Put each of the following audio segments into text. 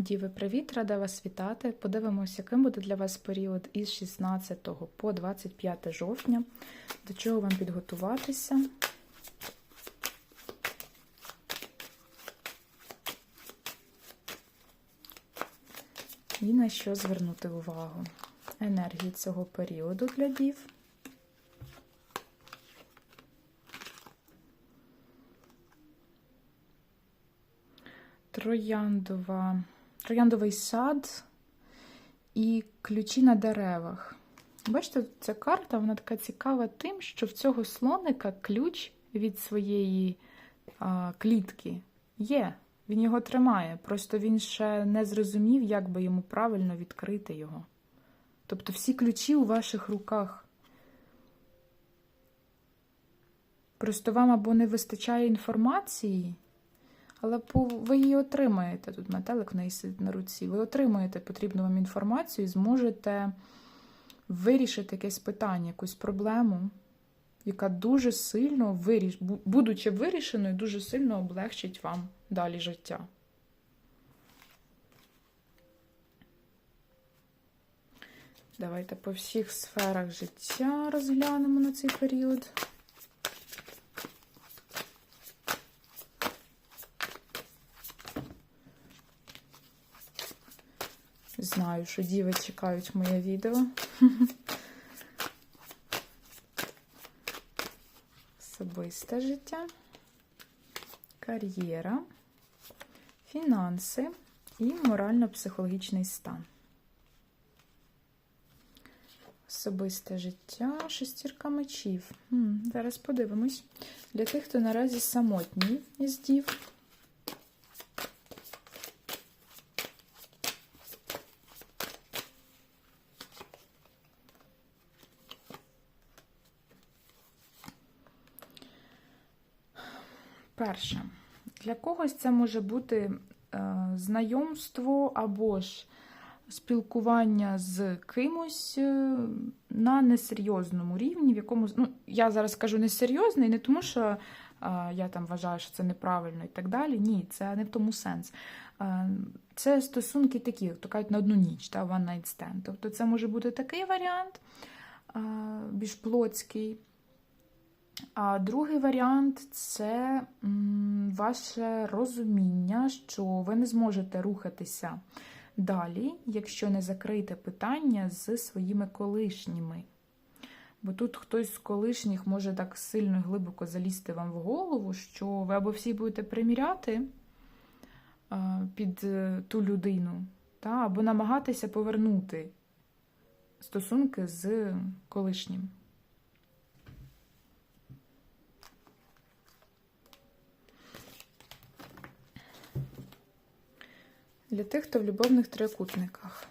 Діви, привіт! Рада вас вітати. Подивимося, яким буде для вас період із 16 по 25 жовтня. До чого вам підготуватися? І на що звернути увагу? Енергії цього періоду для дів. Трояндова, трояндовий сад і ключі на деревах. Бачите, ця карта вона така цікава тим, що в цього слоника ключ від своєї а, клітки є. Він його тримає. Просто він ще не зрозумів, як би йому правильно відкрити його. Тобто всі ключі у ваших руках. Просто вам або не вистачає інформації. Але ви її отримаєте. Тут метелик в неї сидить на руці. Ви отримаєте потрібну вам інформацію і зможете вирішити якесь питання, якусь проблему, яка дуже сильно виріш... будучи вирішеною, дуже сильно облегчить вам далі життя. Давайте по всіх сферах життя розглянемо на цей період. Знаю, що діви чекають моє відео. Особисте життя, кар'єра, фінанси і морально-психологічний стан. Особисте життя, шестірка мечів. Зараз подивимось. Для тих, хто наразі самотній із дів. Перше, для когось це може бути е, знайомство або ж спілкування з кимось е, на несерйозному рівні, в якому ну, я зараз кажу несерйозний, не тому, що е, я там вважаю, що це неправильно і так далі. Ні, це не в тому сенс. Це стосунки такі, то кажуть, на одну ніч, та one night stand. Тобто це може бути такий варіант, більш плотський. А другий варіант це ваше розуміння, що ви не зможете рухатися далі, якщо не закрите питання з своїми колишніми. Бо тут хтось з колишніх може так сильно і глибоко залізти вам в голову, що ви або всі будете приміряти під е, ту людину, або намагатися повернути стосунки з колишнім. Для тих, хто в любовних трикутниках.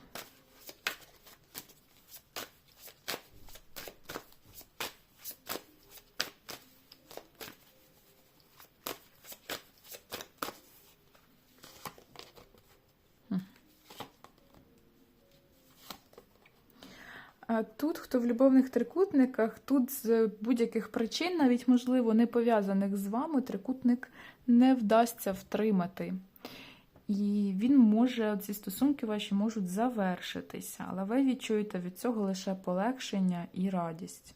Тут, хто в любовних трикутниках, тут з будь-яких причин, навіть, можливо, не пов'язаних з вами, трикутник не вдасться втримати. І він може, ці стосунки ваші можуть завершитися, але ви відчуєте від цього лише полегшення і радість.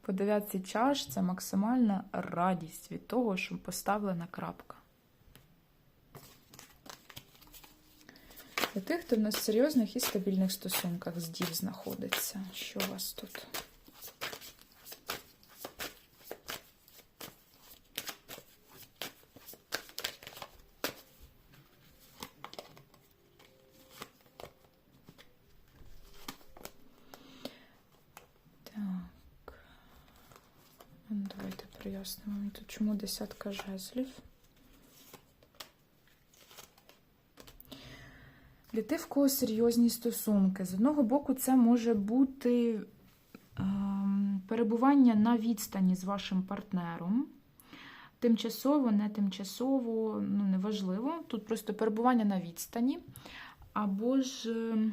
По дев'ятці чаш це максимальна радість від того, що поставлена крапка. Для тих, хто в нас в серйозних і стабільних стосунках з дів знаходиться. Що у вас тут? Давайте прояснимо. Тут чому десятка жезлів. Для тих, в кого серйозні стосунки. З одного боку, це може бути е, перебування на відстані з вашим партнером. Тимчасово, не тимчасово, ну, неважливо. Тут просто перебування на відстані. Або ж е,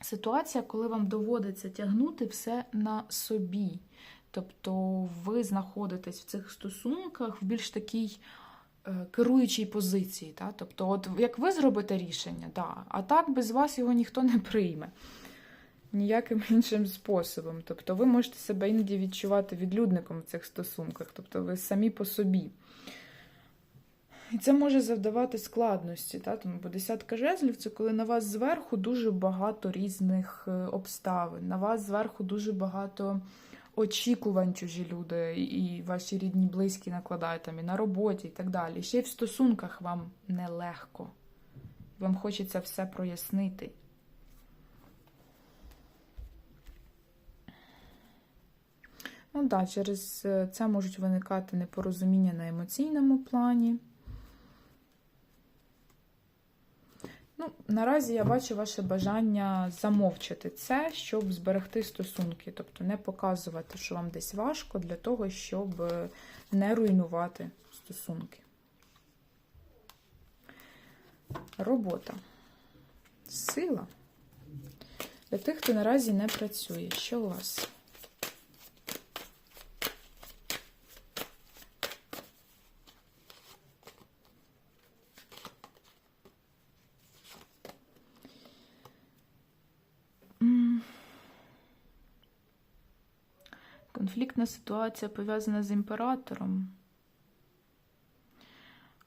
ситуація, коли вам доводиться тягнути все на собі. Тобто ви знаходитесь в цих стосунках в більш такій е, керуючій позиції. Та? Тобто, от як ви зробите рішення, да, а так без вас його ніхто не прийме. Ніяким іншим способом. Тобто ви можете себе іноді відчувати відлюдником в цих стосунках, тобто ви самі по собі. І це може завдавати складності, та? Тому, бо десятка жезлів це коли на вас зверху дуже багато різних е, обставин, на вас зверху дуже багато очікувань чужі люди, і ваші рідні, близькі накладають там і на роботі, і так далі. Ще й в стосунках вам нелегко. Вам хочеться все прояснити. Ну так, да, через е, це можуть виникати непорозуміння на емоційному плані. Ну, наразі я бачу ваше бажання замовчати це, щоб зберегти стосунки, тобто не показувати, що вам десь важко, для того, щоб е, не руйнувати стосунки. Робота. Сила. Для тих, хто наразі не працює. Що у вас? Конфліктна ситуація пов'язана з імператором.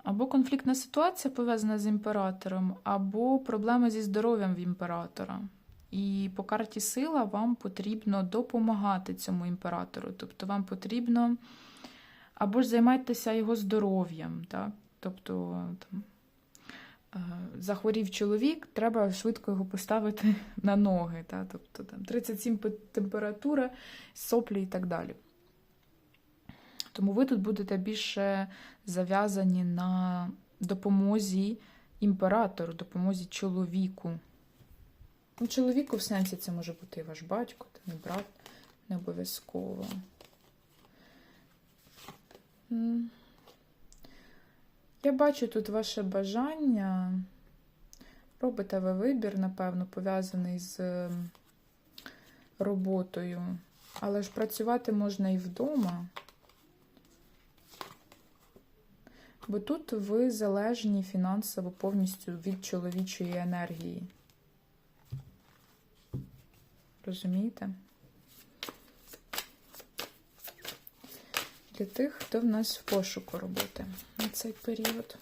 Або конфліктна ситуація пов'язана з імператором, або проблеми зі здоров'ям в імператора. І по карті сила вам потрібно допомагати цьому імператору. Тобто вам потрібно або ж займайтеся його здоров'ям. Так? Тобто там, захворів чоловік, треба швидко його поставити на ноги. Так? Тобто там 37 пе- температура, соплі і так далі. Тому ви тут будете більше зав'язані на допомозі імператору, допомозі чоловіку. Ну, чоловіку в сенсі це може бути і ваш батько, та не брат, не обов'язково. Я бачу тут ваше бажання. Робите ви вибір, напевно, пов'язаний з ем, роботою. Але ж працювати можна і вдома. Бо тут ви залежні фінансово повністю від чоловічої енергії. Розумієте? Для тих, хто в нас в пошуку роботи на цей період.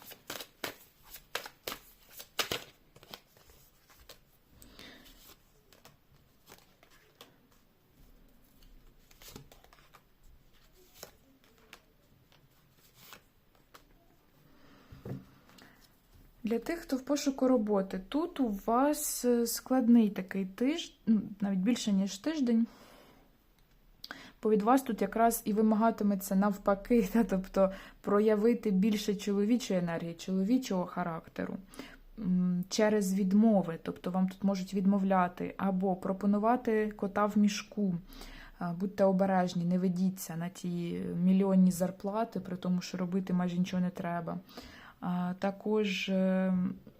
Для тих, хто в пошуку роботи, тут у вас е, складний такий тиждень, навіть більше, ніж тиждень. Бо від вас тут якраз і вимагатиметься навпаки, та, тобто проявити більше чоловічої енергії, чоловічого характеру через відмови. Тобто вам тут можуть відмовляти або пропонувати кота в мішку. Будьте обережні, не ведіться на ті мільйонні зарплати, при тому, що робити майже нічого не треба. Також е,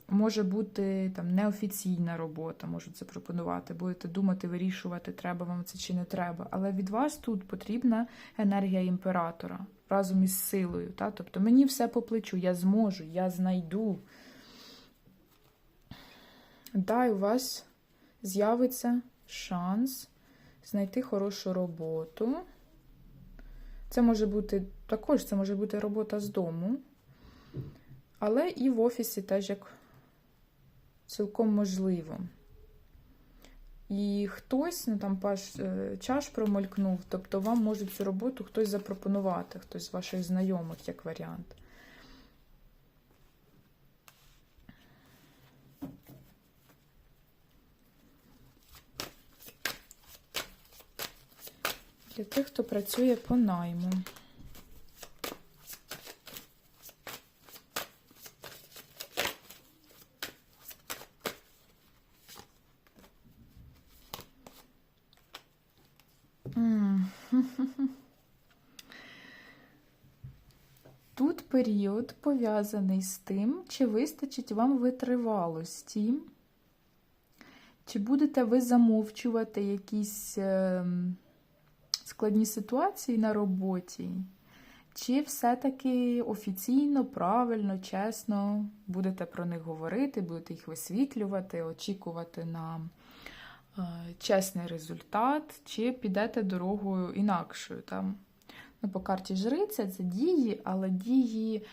може бути там неофіційна робота, можуть запропонувати. Будете думати, вирішувати, треба вам це чи не треба. Але від вас тут потрібна енергія імператора разом із силою. Та? Тобто мені все по плечу, я зможу, я знайду. Дай у вас з'явиться шанс знайти хорошу роботу. Це може бути також це може бути робота з дому. Але і в офісі теж як цілком можливо. І хтось, ну там паш е, чаш промелькнув, тобто вам може цю роботу хтось запропонувати, хтось з ваших знайомих як варіант. Для тих, хто працює по найму. М. Тут період пов'язаний з тим, чи вистачить вам витривалості, чи будете ви замовчувати якісь ем, складні ситуації на роботі, Чи все-таки офіційно, правильно, чесно будете про них говорити, будете їх висвітлювати, очікувати на е, чесний результат, чи підете дорогою інакшою? Там? Ну, по карті жриця це дії, але дії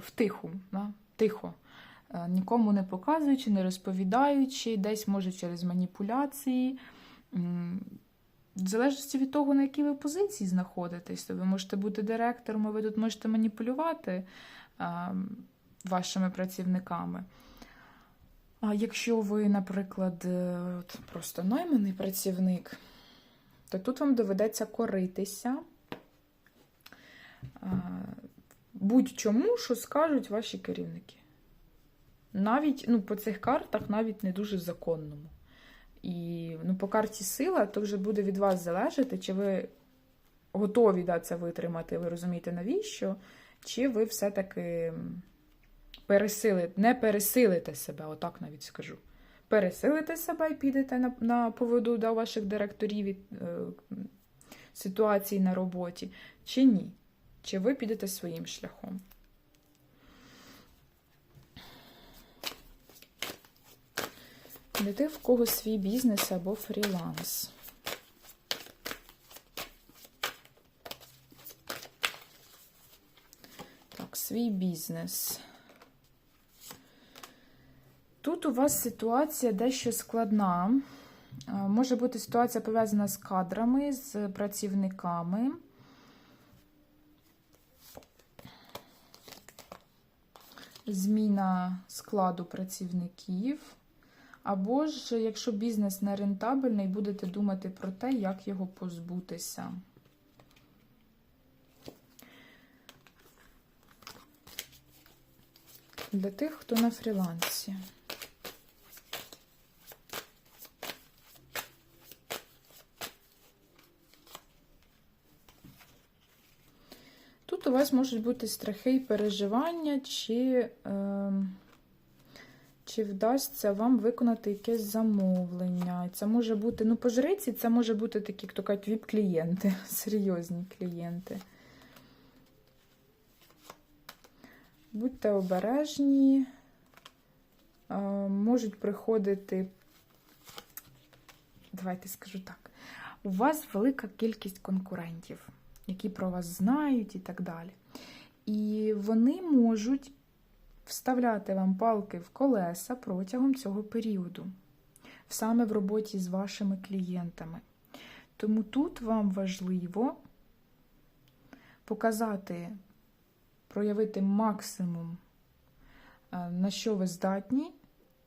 втиху, да? тихо. Е, Нікому не показуючи, не розповідаючи, десь може через маніпуляції. В залежності від того, на якій ви позиції знаходитесь, то ви можете бути директором, ви тут можете маніпулювати а, вашими працівниками. А якщо ви, наприклад, е, просто найманий працівник, то тут вам доведеться коритися будь-чому, що скажуть ваші керівники. Навіть ну, по цих картах, навіть не дуже законному. І ну, по карті сила, то вже буде від вас залежати, чи ви готові да, це витримати, ви розумієте, навіщо, чи ви все-таки пересилите, не пересилите себе, отак навіть скажу. Пересилите себе і підете на, на поводу до ваших директорів і е, ситуації на роботі, чи ні? Чи ви підете своїм шляхом? Тих, в кого свій бізнес або фріланс. Так, свій бізнес. Тут у вас ситуація дещо складна. Е, Може бути ситуація пов'язана з кадрами, з працівниками. Зміна складу працівників. Або ж, якщо бізнес не рентабельний, будете думати про те, як його позбутися. Для тих, хто на фрілансі. Вас можуть бути страхи і переживання, чи. Е чи вдасться вам виконати якесь замовлення. Це може бути, ну, по жриці, це може бути такі, хто кажуть, віп-клієнти, серйозні клієнти. Будьте обережні, а, можуть приходити, давайте скажу так, у вас велика кількість конкурентів, які про вас знають і так далі. І вони можуть вставляти вам палки в колеса протягом цього періоду, саме в роботі з вашими клієнтами. Тому тут вам важливо показати, проявити максимум, е, на що ви здатні,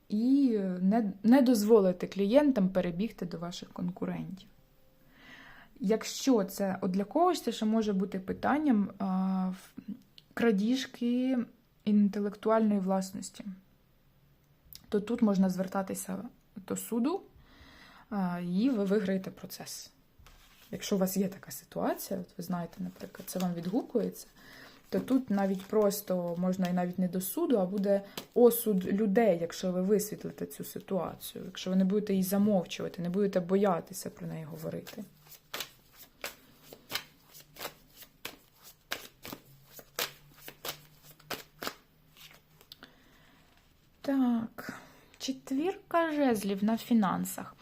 і не, не дозволити клієнтам перебігти до ваших конкурентів. Якщо це от для когось, це ще може бути питанням а, крадіжки інтелектуальної власності, то тут можна звертатися до суду, і ви виграєте процес. Якщо у вас є така ситуація, от ви знаєте, наприклад, це вам відгукується, то тут навіть просто можна і навіть не до суду, а буде осуд людей, якщо ви висвітлите цю ситуацію, якщо ви не будете її замовчувати, не будете боятися про неї говорити. Так, четвірка жезлів на фінансах.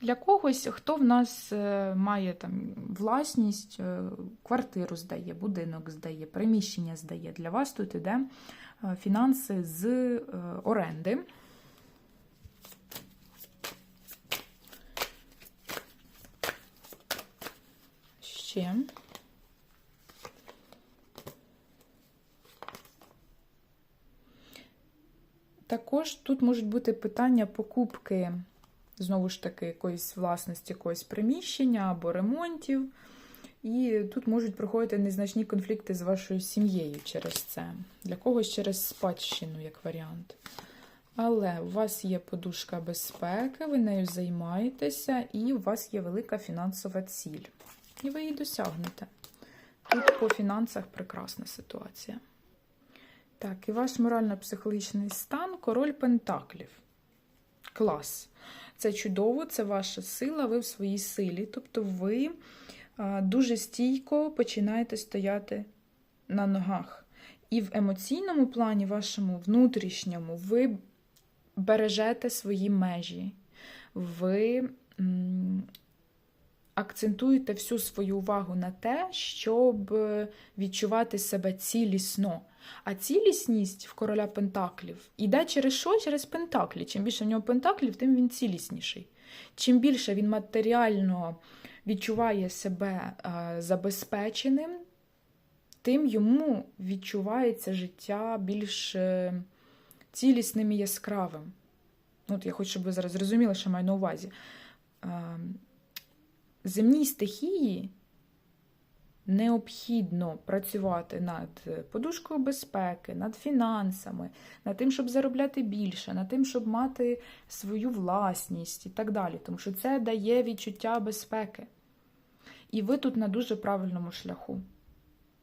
Для когось, хто в нас е, має там власність, е, квартиру здає, будинок здає, приміщення здає. Для вас тут іде е, фінанси з оренди. Ще. Також тут можуть бути питання покупки, знову ж таки, якоїсь власності, якогось приміщення або ремонтів. І тут можуть проходити незначні конфлікти з вашою сім'єю через це. Для когось через спадщину, як варіант. Але у вас є подушка безпеки, ви нею займаєтеся, і у вас є велика фінансова ціль. І ви її досягнете. Тут по фінансах прекрасна ситуація. Так, і ваш морально-психологічний стан король Пентаклів. Клас. Це чудово, це ваша сила, ви в своїй силі. Тобто ви дуже стійко починаєте стояти на ногах. І в емоційному плані, вашому внутрішньому, ви бережете свої межі. Ви м, акцентуєте всю свою увагу на те, щоб відчувати себе цілісно. А цілісність в короля Пентаклів іде через що? Через Пентаклі. Чим більше в нього Пентаклів, тим він цілісніший. Чим більше він матеріально відчуває себе е, забезпеченим, тим йому відчувається життя більш е, цілісним і яскравим. Ну, От я хочу, щоб ви зараз зрозуміли, що маю на увазі. Земній стихії необхідно працювати над подушкою безпеки, над фінансами, над тим, щоб заробляти більше, над тим, щоб мати свою власність і так далі. Тому що це дає відчуття безпеки. І ви тут на дуже правильному шляху.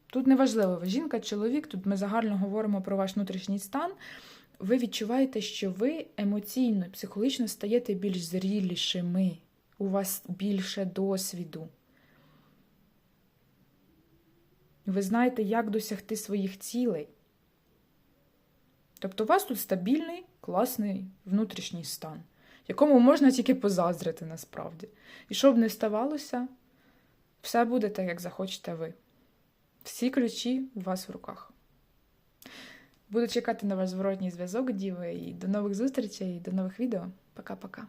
Тут неважливо, ви жінка, чоловік, тут ми загально говоримо про ваш внутрішній стан. Ви відчуваєте, що ви емоційно психологічно стаєте більш зрілішими, у вас більше досвіду. Ви знаєте, як досягти своїх цілей. Тобто у вас тут стабільний, класний внутрішній стан, якому можна тільки позаздрити насправді. І що б не ставалося, все буде так, як захочете ви. Всі ключі у вас в руках. Буду чекати на ваш зворотній зв'язок, Діви, і до нових зустрічей, і до нових відео. Пока-пока.